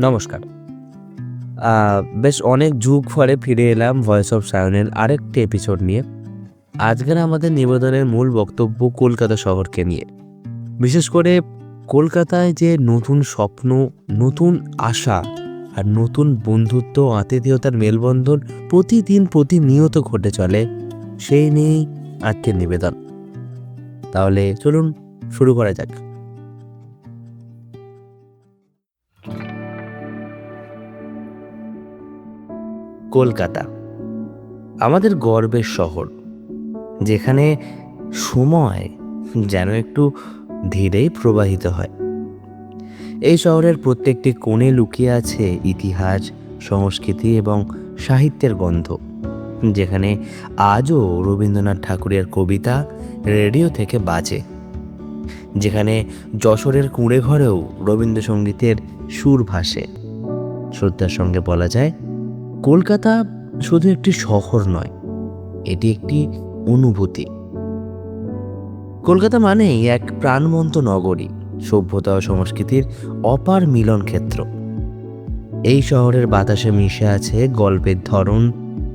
নমস্কার। বেশ অনেক যুগ পরে ফিরে এলাম ভয়েস অফ সায়নের আরেকটি এপিসোড নিয়ে। আজকের আমাদের নিবেদনের মূল বক্তব্য কলকাতা শহরকে নিয়ে। বিশেষ করে কলকাতায় যে নতুন স্বপ্ন, নতুন আশা আর নতুন বন্ধুত্ব, আতিথেয়তার মেলবন্ধন প্রতিদিন প্রতিনিয়ত ঘটে চলে, সেই নিয়েই আজকের নিবেদন। তাহলে চলুন শুরু করা যাক। কলকাতা। আমাদের গর্বের শহর, যেখানে সময় যেন একটু ধীরেই প্রবাহিত হয়। এই শহরের প্রত্যেকটি কোণে লুকিয়ে আছে ইতিহাস, সংস্কৃতি এবং সাহিত্যের গন্ধ, যেখানে আজও রবীন্দ্রনাথ ঠাকুরের কবিতা রেডিও থেকে বাজে, যেখানে যশোরের কুঁড়ে ঘরেও রবীন্দ্রসঙ্গীতের সুর ভাসে। শ্রদ্ধার সঙ্গে বলা যায় কলকাতা শুধু একটি শহর নয়, এটি একটি অনুভূতি। কলকাতা মানেই এক প্রাণবন্ত নগরী, সভ্যতা ও সংস্কৃতির অপার মিলন ক্ষেত্র। এই শহরের বাতাসে মিশে আছে গল্পের ধরন,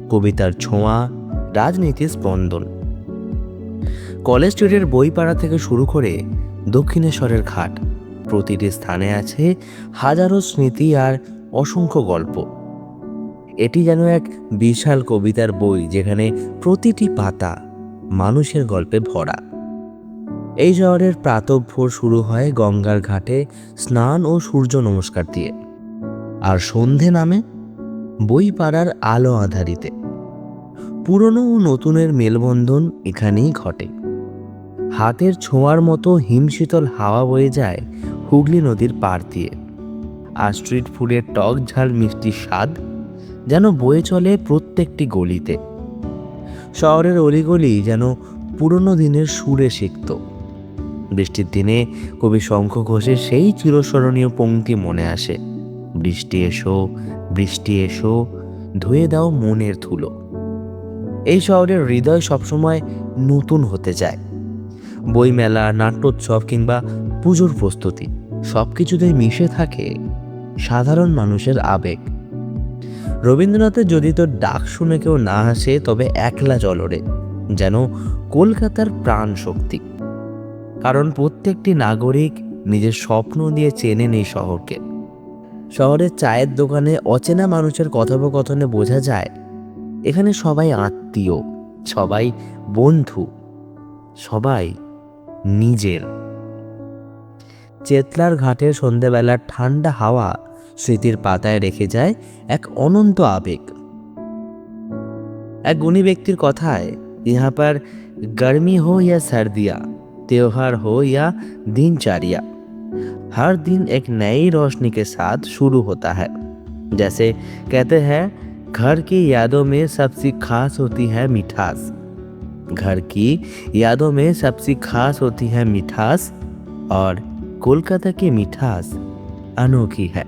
কবিতার ছোঁয়া, রাজনীতির স্পন্দন। কলেজ স্ট্রিটের বইপাড়া থেকে শুরু করে দক্ষিণেশ্বরের ঘাট, প্রতিটি স্থানে আছে হাজারো স্মৃতি আর অসংখ্য গল্প। এটি যেন এক বিশাল কবিতার বই যেখানে প্রতিটি পাতা মানুষের গল্পে ভরা। এই শহরের প্রাতভোর শুরু হয় গঙ্গার ঘাটে স্নান ও সূর্য নমস্কার দিয়ে। আর সন্ধে নামে বই পাড়ার আলো আধারিতে। পুরনো ও নতুনের মেলবন্ধন এখানেই ঘটে। হাতের ছোঁয়ার মতো হিমশীতল হাওয়া বয়ে যায় হুগলি নদীর পাড় দিয়ে। আর স্ট্রিট ফুডের টক ঝাল মিষ্টি স্বাদ যেন বয়ে চলে প্রত্যেকটি গলিতে। শহরের অলিগলি যেন পুরনো দিনের সুরে সিক্ত। বৃষ্টির দিনে কবি শঙ্খ ঘোষের সেই চিরস্মরণীয় পঙ্ক্তি মনে আসে। বৃষ্টি এসো বৃষ্টি এসো, ধুয়ে দাও মনের ধুলো। এই শহরের হৃদয় সবসময় নতুন হতে যায় বইমেলা, নাট্যোৎসব কিংবা পুজোর প্রস্তুতি সব কিছুতেই মিশে থাকে সাধারণ মানুষের আবেগ। রবীন্দ্রনাথের যদি তোর ডাক শুনে কেউ না আসে, তবে একলা জলরে যেন কলকাতার প্রাণ শক্তি কারণ প্রত্যেকটি নাগরিক নিজের স্বপ্ন দিয়ে চেনেন এই শহরকে। শহরের চায়ের দোকানে অচেনা মানুষের কথোপকথনে বোঝা যায়, এখানে সবাই আত্মীয়, সবাই বন্ধু, সবাই নিজের। চেতলার ঘাটের সন্ধেবেলার ঠান্ডা হাওয়া স্মৃতির পাতায় রেখে যায় এক অনন্ত আবেগ এক গুণী ব্যক্তির কথায় ইহা पर गर्मी हो या सर्दियाँ त्योहार हो या दिनचर्या हर दिन एक नई रोशनी के साथ शुरू होता है जैसे कहते हैं घर की यादों में सबसे खास होती है मिठास घर की यादों में सबसे खास होती है मिठास और कोलकाता की मिठास अनोखी है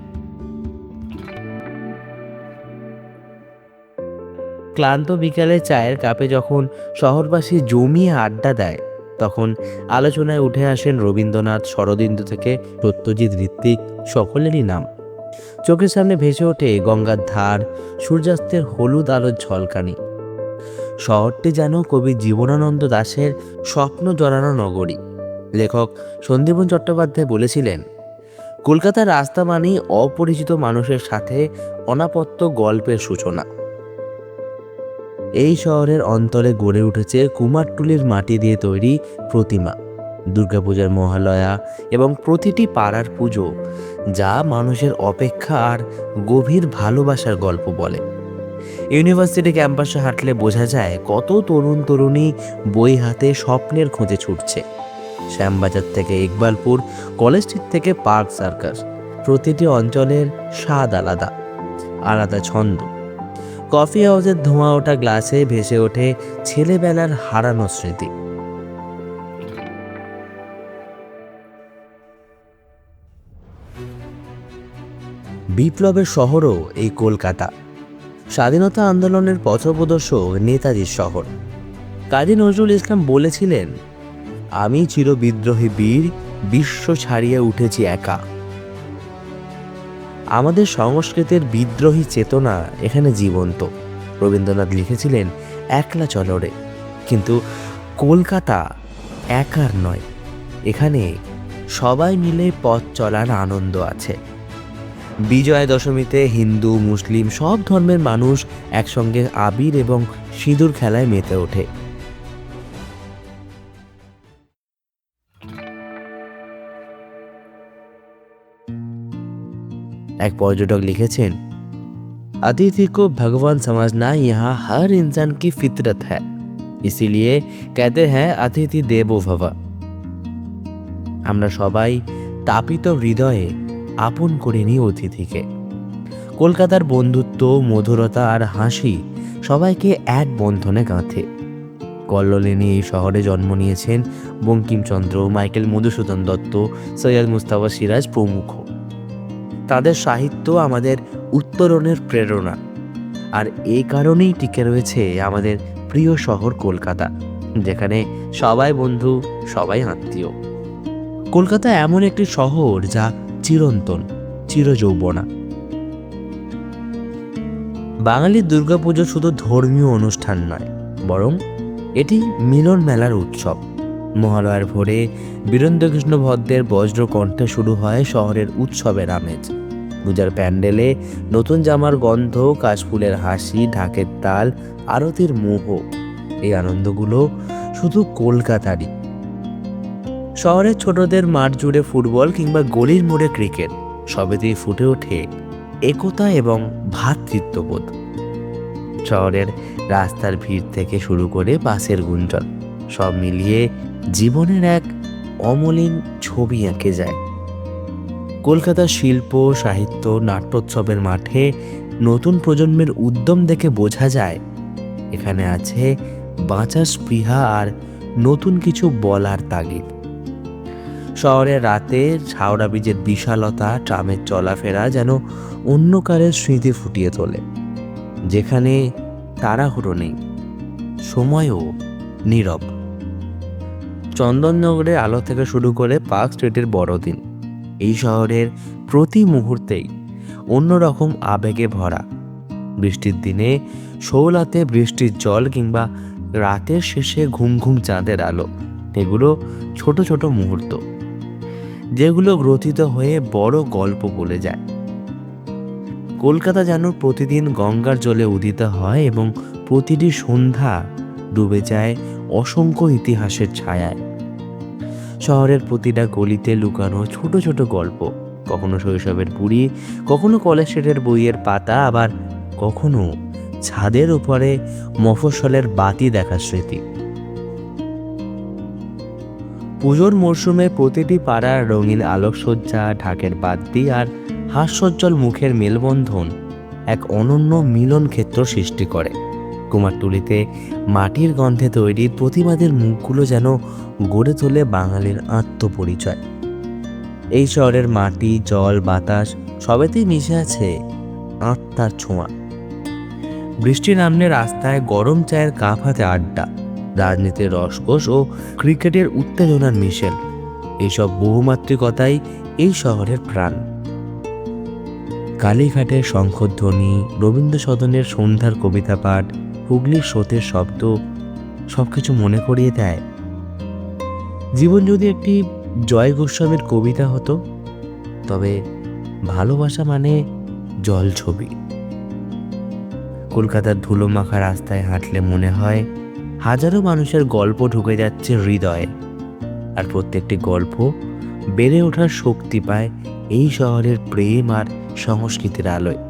ক্লান্ত বিকালে চায়ের কাপে যখন শহরবাসী জমিয়ে আড্ডা দেয়, তখন আলোচনায় উঠে আসেন রবীন্দ্রনাথ শরদিন্দু থেকে সত্যজিৎ ঋত্বিক, সকলেরই নাম। চোখের সামনে ভেসে ওঠে গঙ্গার ধার, সূর্যাস্তের হলুদ আলোর ঝলকানি। শহরটি যেন কবি জীবনানন্দ দাশের স্বপ্ন জড়ানো নগরী। লেখক সন্দীপন চট্টোপাধ্যায় বলেছিলেন, কলকাতার রাস্তা মানেই অপরিচিত মানুষের সাথে অনাপত্য গল্পের সূচনা। এই শহরের অন্তরে গড়ে উঠেছে কুমারটুলির মাটি দিয়ে তৈরি প্রতিমা, দুর্গাপূজার মহালয়া এবং প্রতিটি পাড়ার পুজো, যা মানুষের অপেক্ষা আর গভীর ভালোবাসার গল্প বলে। ইউনিভার্সিটি ক্যাম্পাসে হাঁটলে বোঝা যায় কত তরুণ তরুণী বই হাতে স্বপ্নের খোঁজে ছুটছে। শ্যামবাজার থেকে ইকবালপুর, কলেজ স্ট্রিট থেকে পার্ক সার্কাস, প্রতিটি অঞ্চলের স্বাদ আলাদা আলাদা ছন্দ। কফি হাউসের ধোঁয়া ওঠা গ্লাসে ভেসে ওঠে ছেলেবেলার হারানো স্মৃতি। বিপ্লবের শহরও এই কলকাতা। স্বাধীনতা আন্দোলনের পথপ্রদর্শক নেতাজির শহর। কাজী নজরুল ইসলাম বলেছিলেন, আমি চির বিদ্রোহী বীর, বিশ্ব ছাড়িয়ে উঠেছি একা। আমাদের সংস্কৃতির বিদ্রোহী চেতনা এখানে জীবন্ত। রবীন্দ্রনাথ লিখেছিলেন, একলা চলরে কিন্তু কলকাতা একার নয়। এখানে সবাই মিলে পথ চলার আনন্দ আছে। বিজয়া দশমীতে হিন্দু, মুসলিম সব ধর্মের মানুষ একসঙ্গে আবির এবং সিঁদুর খেলায় মেতে ওঠে। এক পর্যটক লিখেছেন अतिथि को भगवान समझना यहाँ हर इंसान की फितरत है इसीलिए कहते हैं अतिथि देवो भव আমরা সবাই তাপিত হৃদয়ে আপন করে নিই অতিথিকে কলকাতার বন্ধুত্ব মধুরতা আর হাসি সবাইকে এক বন্ধনে গাঁথে কল্লোলিনী এই শহরে জন্ম নিয়েছেন বঙ্কিমচন্দ্র মাইকেল মধুসূদন দত্ত সৈয়দ মুস্তাফা সিরাজ প্রমুখ তাদের সাহিত্য আমাদের উত্তরণের প্রেরণা। আর এই কারণেই টিকে রয়েছে আমাদের প্রিয় শহর কলকাতা, যেখানে সবাই বন্ধু, সবাই আত্মীয়। কলকাতা এমন একটি শহর যা চিরন্তন, চিরযৌবনা। বাঙালির দুর্গাপুজো শুধু ধর্মীয় অনুষ্ঠান নয়, বরং এটি মিলন মেলার উৎসব। মহালয়ার ভোরে বীরেন্দ্রকৃষ্ণ ভদ্রের বজ্র কণ্ঠে শুরু হয় শহরের উৎসবের আমেজ। পূজার প্যান্ডেলে নতুন জামার গন্ধ, কাশফুলের হাসি, ঢাকের তাল, আরতির মোহ, এই আনন্দগুলো শুধু কলকাতারই। শহরের ছোটদের মাঠ জুড়ে ফুটবল কিংবা গলির মোড়ে ক্রিকেট, সবেতেই ফুটে ওঠে একতা এবং ভ্রাতৃত্ববোধ। শহরের রাস্তার ভিড় থেকে শুরু করে বাসের গুঞ্জন, সব মিলিয়ে জীবনের এক অমলিন ছবি এঁকে যায়। কলকাতার শিল্প, সাহিত্য, নাট্যোৎসবের মাঠে নতুন প্রজন্মের উদ্যম দেখে বোঝা যায়, এখানে আছে বাঁচার স্পৃহা আর নতুন কিছু বলার তাগিদ। শহরের রাতে হাওড়া ব্রিজের বিশালতা ট্রামের চলাফেরা যেন অন্য কারের স্মৃতি ফুটিয়ে তোলে। যেখানে তাড়াহুড়ো নেই, সময়ও নীরব। চন্দননগরের আলো থেকে শুরু করে পার্ক স্ট্রিটের বড়দিন। এই শহরের প্রতি মুহূর্তেই অন্যরকম আবেগে ভরা। বৃষ্টির দিনে শৌলাতে বৃষ্টির জল কিংবা রাতের শেষে ঘুম ঘুম চাঁদের আলো, এগুলো ছোট ছোট মুহূর্ত, যেগুলো গ্রথিত হয়ে বড় গল্প বলে যায়। কলকাতা যেন প্রতিদিন গঙ্গার জলে উদিত হয় এবং প্রতিটি সন্ধ্যা ডুবে যায় অসংখ্য ইতিহাসের ছায়ায়। শহরের প্রতিটা গলিতে লুকানো ছোট ছোট গল্প, কখনো শৈশবের বুড়ি, কখনো কলেজ বইয়ের পাতা, আবার কখনো ছাদের উপরে মফস্বলের বাতি দেখার স্মৃতি। পুজোর মরশুমে প্রতিটি পাড়ার রঙিন আলোকসজ্জা, ঢাকের বাদ্যি আর হাস্যজ্জ্বল মুখের মেলবন্ধন এক অনন্য মিলন ক্ষেত্র সৃষ্টি করে। কুমারটুলিতে মাটির গন্ধে তৈরি প্রতিমাদের মুখগুলো যেন গড়ে তোলে বাঙালির আত্মপরিচয়। এই শহরের মাটি, জল, বাতাস সবেতেই মিশে আছে আত্মার ছোঁয়া। বৃষ্টি নামলে রাস্তায় গরম চায়ের কাপ হাতে আড্ডা, রাজনীতির রসকস ও ক্রিকেটের উত্তেজনার মিশেল। এইসব বহুমাত্রিকতাই এই শহরের প্রাণ। কালীঘাটের শঙ্খধ্বনি রবীন্দ্র সদনের সন্ধ্যার কবিতা পাঠ হুগলির স্রোতের শব্দ সব কিছু মনে করিয়ে দেয়। জীবন যদি একটি জয় গোস্বামীর কবিতা হতো, তবে ভালোবাসা মানে জল ছবি। কলকাতার ধুলো মাখা রাস্তায় হাঁটলে মনে হয় হাজারো মানুষের গল্প ঢুকে যাচ্ছে হৃদয়ে, আর প্রত্যেকটি গল্প বেড়ে ওঠার শক্তি পায় এই শহরের প্রেম আর সংস্কৃতির আলোয়।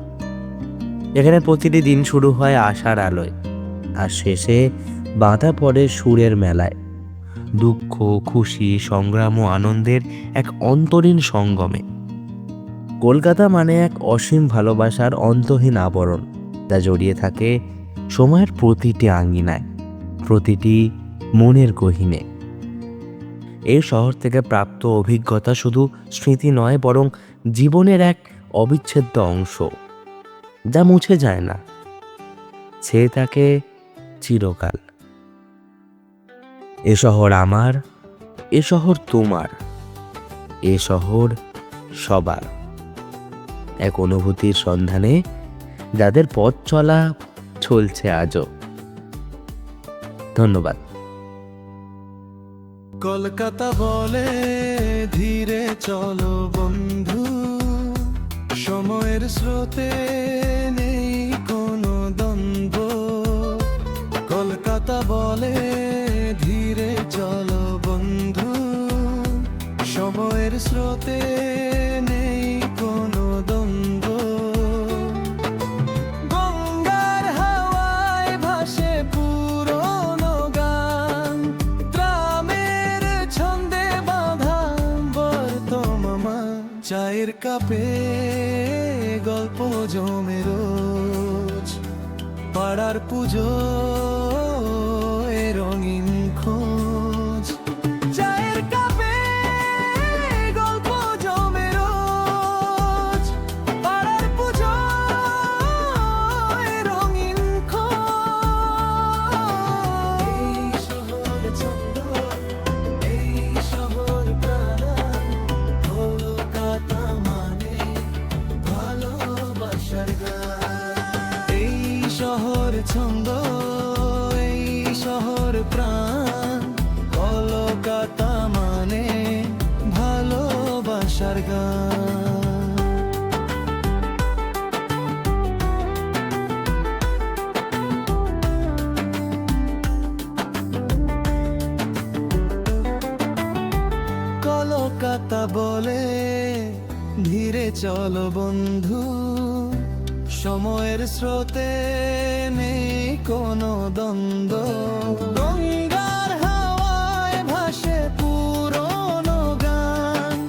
এখানে প্রতিটি দিন শুরু হয় আশার আলোয়। আর শেষে বাঁধা পড়ে সুরের মেলায়। দুঃখ, খুশি, সংগ্রাম ও আনন্দের এক অন্তরীণ সঙ্গমে। কলকাতা মানে এক অসীম ভালোবাসার অন্তহীন আবরণ যা জড়িয়ে থাকে সময়ের প্রতিটি আঙ্গিনায় প্রতিটি মনের গহিনে। এই শহর থেকে প্রাপ্ত অভিজ্ঞতা শুধু স্মৃতি নয়, বরং জীবনের এক অবিচ্ছেদ্য অংশ যা মুছে যায় না। সে থাকে চিরকাল। এ শহর আমার, এ শহর তোমার, এ শহর সবার। এক অনুভূতির সন্ধানে যাদের পথ চলা চলছে আজও। ধন্যবাদ। কলকাতা বলে, ধীরে চলো বন্ধু। সময়ের স্রোতে জমে রোজ পাড়ার পুজো। ছন্দ এই শহর প্রাণ। কলকাতা মানে ভালোবাসার গান। কলকাতা বলে ধীরে চলো বন্ধু। সময়ের স্রোতে নেই কোনো দ্বন্দ্ব। গঙ্গার হাওয়ায় ভাসে পুরনো গান।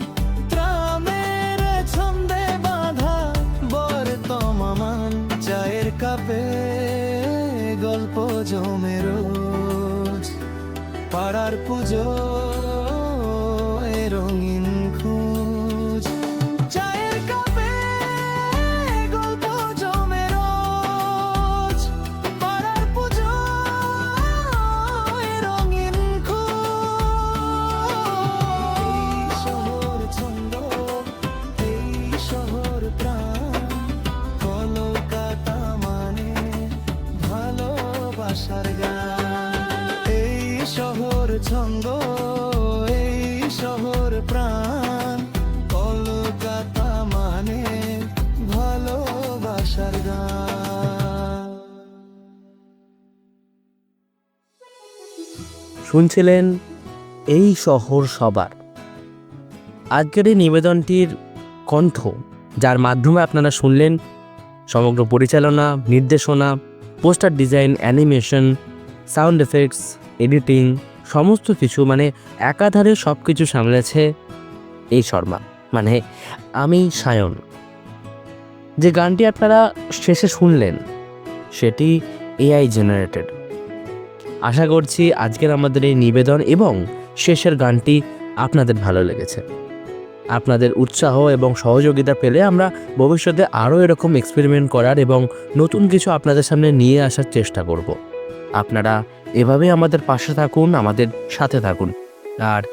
ত্রামের ছন্দে বাঁধা বর্তমান। চায়ের কাপে গল্প জমে রোজ। পাড়ার পুজো শুনছিলেন এই শহর সবার। আজকের এই নিবেদনটির কণ্ঠ, যার মাধ্যমে আপনারা শুনলেন সমগ্র পরিচালনা, নির্দেশনা, poster design, animation, sound effects, editing, সমস্ত কিছু মানে একাধারে সব কিছু সামলেছে এই শর্মা। মানে আমি সায়ন। যে গানটি আপনারা শেষে শুনলেন, সেটি এআই জেনারেটেড আশা করছি আজকের আমাদের এই নিবেদন এবং শেষের গানটি আপনাদের ভালো লেগেছে। আপনাদের উৎসাহ এবং সহযোগিতা পেলে আমরা ভবিষ্যতে আরও এরকম এক্সপেরিমেন্ট করার এবং নতুন কিছু আপনাদের সামনে নিয়ে আসার চেষ্টা করব। আপনারা এভাবে আমাদের পাশে থাকুন, আমাদের সাথে থাকুন। আর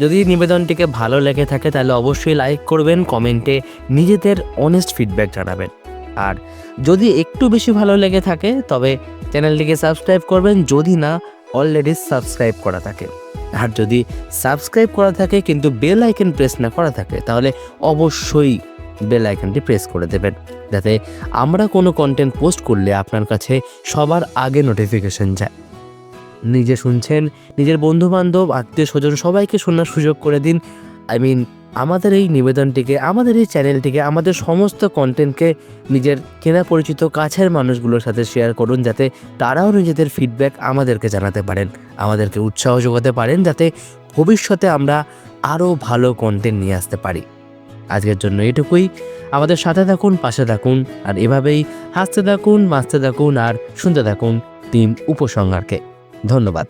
যদি নিবেদনটিকে ভালো লেগে থাকে তাহলে অবশ্যই লাইক করবেন কমেন্টে নিজেদের অনেস্ট ফিডব্যাক জানাবেন। আর যদি একটু বেশি ভালো লেগে থাকে, তবে চ্যানেলটিকে সাবস্ক্রাইব করবেন যদি না অলরেডি সাবস্ক্রাইব করা থাকে। আর যদি সাবস্ক্রাইব করা থাকে কিন্তু বেল আইকন প্রেস না করা থাকে, তাহলে অবশ্যই বেল আইকনটি প্রেস করে দেবেন। যাতে আমরা কোনো কন্টেন্ট পোস্ট করলে আপনার কাছে সবার আগে নোটিফিকেশন যায়। নিজে শুনছেন, নিজের বন্ধু বান্ধব আত্মীয় স্বজন সবাইকে শোনার সুযোগ করে দিন। আই মিন আমাদের এই নিবেদনটিকে, আমাদের এই চ্যানেলটিকে, আমাদের সমস্ত কন্টেন্টকে নিজের কেনা পরিচিত কাছের মানুষগুলোর সাথে শেয়ার করুন যাতে তারাও নিজেদের ফিডব্যাক আমাদেরকে জানাতে পারেন, আমাদেরকে উৎসাহ যোগাতে পারেন যাতে ভবিষ্যতে আমরা আরও ভালো কন্টেন্ট নিয়ে আসতে পারি। আজকের জন্য এটুকুই। আমাদের সাথে থাকুন, পাশে থাকুন, আর এভাবেই হাসতে থাকুন বাঁচতে থাকুন, আর শুনতে থাকুন টিম উপসংহারকে। ধন্যবাদ।